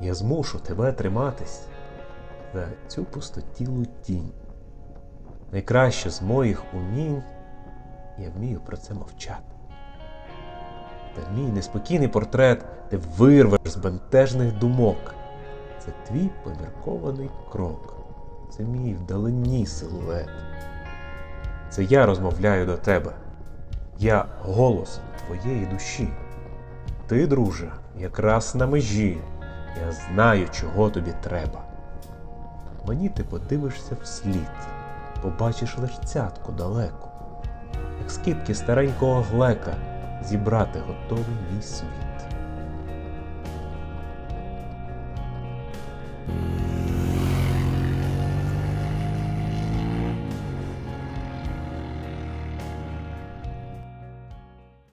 Я змушу тебе триматись за цю пустотілу тінь. Найкраще з моїх умінь я вмію про це мовчати. Та мій неспокійний портрет ти вирвеш з бентежних думок. Це твій поміркований крок, це мій вдалині силует. Це я розмовляю до тебе. Я голос твоєї душі. Ти, друже, якраз на межі. Я знаю, чого тобі треба. Мені ти подивишся вслід, побачиш лиш цятку далеку, як скипки старенького глека зібрати готовий мій світ.